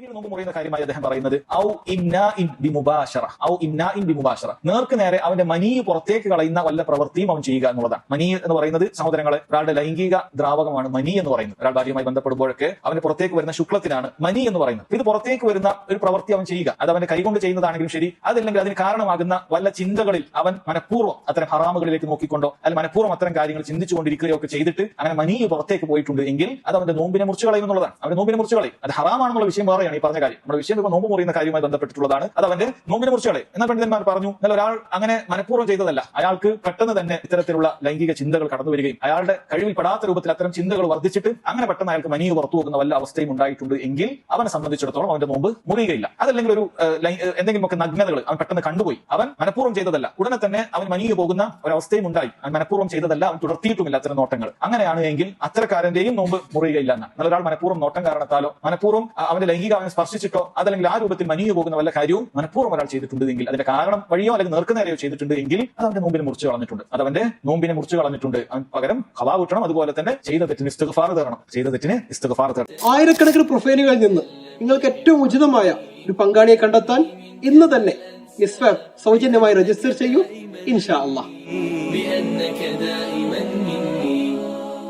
പിന്നീട് നോമ്പ് മുറിയുന്ന കാര്യമായി അദ്ദേഹം പറയുന്നത് ഔ ഇംനാഇൻ ബിമുബാശറ ഔ ഇംനാഇൻ ബിമുബാശറ. നേർക്ക് നേരെ അവന്റെ മനീ പുറത്തേക്ക് കളയുന്ന വല്ല പ്രവൃത്തിയും അവൻ ചെയ്യുക എന്നുള്ളതാണ്. മനീ എന്ന് പറയുന്നത് സഹോദരങ്ങളെ ഒരാളുടെ ലൈംഗിക ദ്രാവകമാണ് മനി എന്ന് പറയുന്നത്. ഒരാൾ ഭാര്യയുമായി ബന്ധപ്പെടുമ്പോഴൊക്കെ അവന്റെ പുറത്തേക്ക് വരുന്ന ശുക്ലത്തിനാണ് മനി എന്ന് പറയുന്നത്. ഇത് പുറത്തേക്ക് വരുന്ന ഒരു പ്രവൃത്തി അവൻ ചെയ്യുക. അത് അവന്റെ കൈകൊണ്ട് ചെയ്യുന്നതാണെങ്കിലും ശരി അതല്ലെങ്കിൽ അതിന് കാരണമാകുന്ന വല്ല ചിന്തകളിൽ അവൻ മനഃപൂർവം അത്തരം ഹറാമുകളിലേക്ക് നോക്കിക്കൊണ്ടോ അല്ലെങ്കിൽ മനഃപൂർവം അത്തരം കാര്യങ്ങൾ ചിന്തിച്ചുകൊണ്ടിരിക്കുകയോ ഒക്കെ ചെയ്തിട്ട് അങ്ങനെ മനി പുറത്തേക്ക് പോയിട്ടുണ്ട് എങ്കിൽ അത് അവന്റെ നോമ്പിനെ മുറിച്ചു കളയും എന്നുള്ളതാണ്. അവന്റെ നോമ്പിനെ മുറിച്ചു കളയും. അത് ഹറാമാണെന്നുള്ള വിഷയം ഈ പറഞ്ഞ കാര്യം. നമ്മുടെ വിഷയം ഇപ്പോൾ നോമ്പ് മുറിയുന്ന കാര്യവുമായി ബന്ധപ്പെട്ടിട്ടുള്ളതാണ്. അത് അവന്റെ നോമ്പിനെ മുറിച്ചുകളെ എന്നാൽ പണ്ഡിതന്മാർ പറഞ്ഞു എന്നാൽ ഒരാൾ അങ്ങനെ മനഃപൂർവം ചെയ്തതല്ല. അയാൾക്ക് പെട്ടെന്ന് തന്നെ ഇത്തരത്തിലുള്ള ലൈംഗിക ചിന്തകൾ കടന്നു വരികയും അയാളുടെ കഴിവിൽ പെടാത്ത രൂപത്തിൽ അത്തരം ചിന്തകൾ വർദ്ധിച്ചിട്ട് അങ്ങനെ പെട്ടെന്ന് അയാൾക്ക് മനീവ് പുറത്തു പോകുന്ന വല്ല അവസ്ഥയും ഉണ്ടായിട്ടുണ്ട് എങ്കിൽ അവനെ സംബന്ധിച്ചിടത്തോളം അവന്റെ നോമ്പ് മുറിയുകയില്ല. അതല്ലെങ്കിൽ ഒരു എന്തെങ്കിലും ഒക്കെ നഗ്നതകൾ അവൻ പെട്ടെന്ന് കണ്ടുപോയി. അവൻ മനഃപൂർവം ചെയ്തതല്ല. ഉടനെ തന്നെ അവൻ മനിയെ പോകുന്ന ഒരവസ്ഥയും ഉണ്ടായി. അവൻ മനഃപൂർവം ചെയ്തതല്ല അവൻ തുടർത്തിയിട്ടുമില്ല അത്തരം നോട്ടങ്ങൾ. അങ്ങനെയാണ് എങ്കിൽ അത്തരക്കാരന്റെയും നോമ്പ് മുറിയുകയില്ല എന്നാൽ ഒരാൾ മനഃപൂർവം നോട്ടം കാരണത്താലോ മനഃപൂർവം അവന്റെ ലൈംഗിക അവനെ സ്പർശിച്ചിട്ടോ അതല്ലെങ്കിൽ ആ രൂപത്തിൽ മനിഞ്ഞു പോകുന്ന വല്ല കാര്യവും മനഃപൂർവം ഒരാൾ ചെയ്തിട്ടുണ്ടെങ്കിൽ അതിന്റെ കാരണം വഴിയോ അല്ലെങ്കിൽ നേർക്കുനേരെയോ ചെയ്തിട്ടുണ്ടെങ്കിൽ അത് അവന്റെ നോമ്പിനെ മുറിച്ച് കളഞ്ഞിട്ടുണ്ട്. അത് അവന്റെ നോമ്പിനെ മുറിച്ച് കളഞ്ഞിട്ടുണ്ട്. പകരം ഹവാ കൂട്ടണം അതുപോലെ തന്നെ ചെയ്ത തെറ്റിന് ഇസ്തുഫാർ തരണം ചെയ്ത തെറ്റിന് ഇസ്തുഫാർ തരണം ആയിരക്കണക്കിന് പ്രൊഫൈലുകളിൽ നിന്ന് നിങ്ങൾക്ക് ഏറ്റവും ഉചിതമായ ഒരു പങ്കാളിയെ കണ്ടെത്താൻ ഇന്ന് തന്നെ സൗജന്യമായി രജിസ്റ്റർ ചെയ്യൂ ഇൻഷാ അള്ളാഹ്